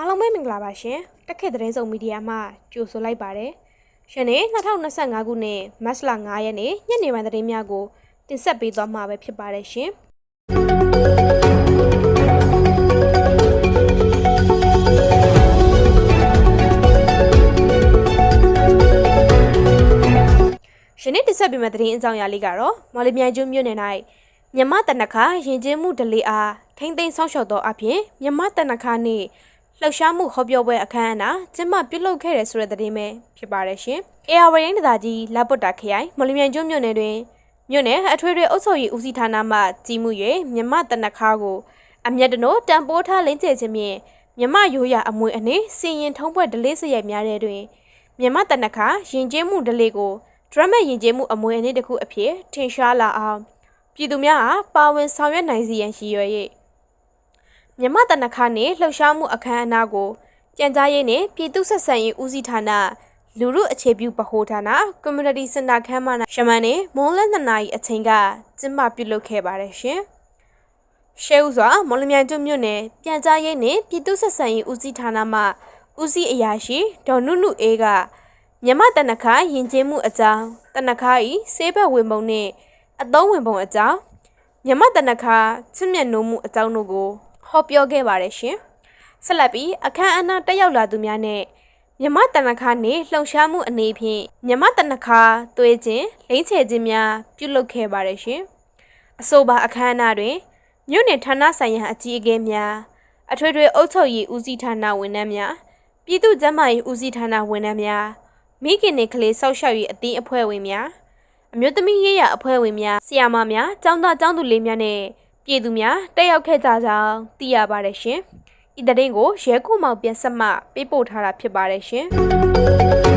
အားလုံးပဲမင်္ဂလာပါရှင်တက်ခေတ်သတင်းစုံမီဒီယာမှကြိုဆိုလိုက်ပါတယ်ရှင်နေ့2025ခုနှစ်မတ်လ9ရက်နေ့ညနေပိုင်းသတင်းများကိုတင်ဆက်ပေးသွားမှာပဲဖြစ်ပါတယ်ရှင်ရှင်နေ့တင်ဆက်ပေးမယ့်သတင်းအကြောင်းအရာလေးကတော့မော်လမြိုင်ကျွန်းမြို့နယ်၌မြမတနခါရင်ကျင်းမှုဒလေးအားထိမ့်သိမ်းဆောက်ရှောက်သောအဖြစ်မြမတနခါနှင့် လှုပ်ရှားမှုဟောပြောပွဲအခမ်းအနားကျင်းပပြုလုပ်ခဲ့တဲ့ဆိုတဲ့သတင်းပဲဖြစ်ပါတယ်ရှင်။ AR ဝရင်းတသာကြီးလပုတ္တာခရိုင်မော်လမြိုင်ကျွန်းမြို့နယ်တွင်မြို့နယ်အထွေထွေအုပ်ချုပ်ရေးဦးစီးဌာနမှကြီးမှု၍မြမတနခါကိုအမျက်တနိုးတန်ပိုးထားလင်းကျဲခြင်းဖြင့်မြမရိုးရအမွေအနေစီရင်ထုံးဖွဲ့ဒလေးစရိုက်များတဲ့တွင်မြမတနခါရင်ကျင်းမှုဒလေးကိုဒရမတ်ရင်ကျင်းမှုအမွေအနေတစ်ခုအဖြစ်ထင်ရှားလာအောင်ပြည်သူများအားပါဝင်ဆောင်ရွက်နိုင်စီရန်ရှိရွယ်၍ မြမတနခါနှင့်လှုပ်ရှားမှုအခမ်းအနားကိုကြံကြားရေးနှင့်ပြည်သူဆက်ဆံရေးဦးစီးဌာနလူမှုအခြေပြုဗဟိုဌာန Community Center ခမ်းမ၌ရှမန်နှင့်မွန်လက်နှစ်နာရီအချိန်ကကျင်းပပြုလုပ်ခဲ့ပါတယ်ရှင်။ရှေးဦးစွာမော်လမြိုင်ကျွမြို့နယ်ပြန်ကြားရေးနှင့်ပြည်သူဆက်ဆံရေးဦးစီးဌာနမှဦးစီးအရာရှိဒေါ်နုနုအေးကမြမတနခါယဉ်ကျေးမှုအကြောင်းတနခါဤဆေးဘက်ဝင်ပုံနှင့်အသုံးဝင်ပုံအကြောင်းမြမတနခါချစ်မြတ်နိုးမှုအကြောင်းတို့ကို ဟောပြောခဲ့ပါတယ်ရှင်။ဆက်လက်ပြီးအခမ်းအနားတက်ရောက်လာသူများနဲ့မြမတနခါနေလှုံရှားမှုအနေဖြင့်မြမတနခါသွေးခြင်းလိမ့်ချေခြင်းများပြုလုပ်ခဲ့ပါတယ်ရှင်။အဆိုပါအခမ်းအနားတွင်မြို့နယ်ဌာနဆိုင်ရာအကြီးအကဲများအထွေထွေအုပ်ချုပ်ရေးဦးစီးဌာနဝန်ထမ်းများပြည်သူ့ကျန်းမာရေးဦးစီးဌာနဝန်ထမ်းများမိခင်နေကလေးစောက်ရှောက်ရေးအသင်းအဖွဲ့ဝင်များအမျိုးသမီးရေးရာအဖွဲ့ဝင်များဆရာမများကျောင်းသားကျောင်းသူလေးများနဲ့ ပြည်သူများတက်ရောက်ခဲ့ကြကြောင်းသိရပါတယ်ရှင်။ဤတဲ့ရင်ကိုရဲခုမောင်ပြန်ဆက်မှပေးပို့ထားတာဖြစ်ပါတယ်ရှင်။